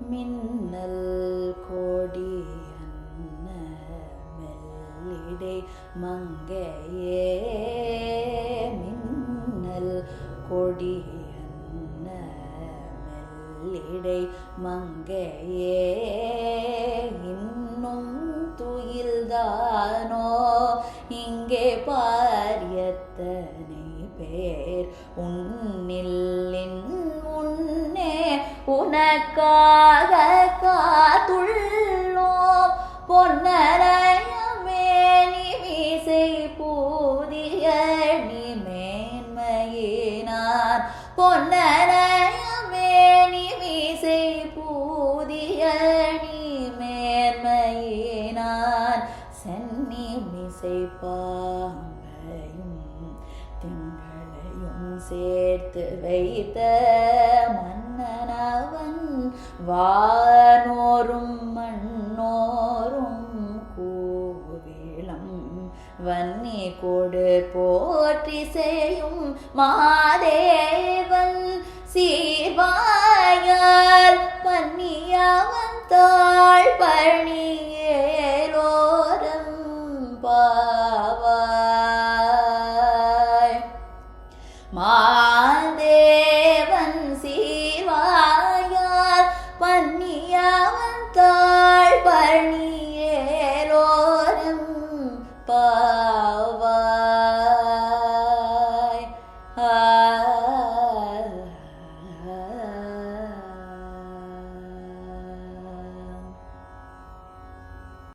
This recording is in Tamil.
மின்னல் கோடி அன்ன மெல்லிடை மங்கையே. மின்னல் கொடி அன்ன மெல்லிடை மங்கையே. இன்னும் துயில்தானோ? இங்கே பாரியத்தனை பேர்? உன்னில் முன்னே உனக்காக காத்துள்ளோம். பொன்னரையமே நிமிசை பூதிய நீ நிமேன்மையினார் பொன்னரையமே நிமிசை பூதிய நீ மேன்மையினார். சென்னி மிசை திங்கள் சேர்த்து வைத்த மன்னனவன் வானோரும் மண்ணோரும் கூவிளம். வன்னி கொடு போற்றி செய்யும் மாதே. Mother.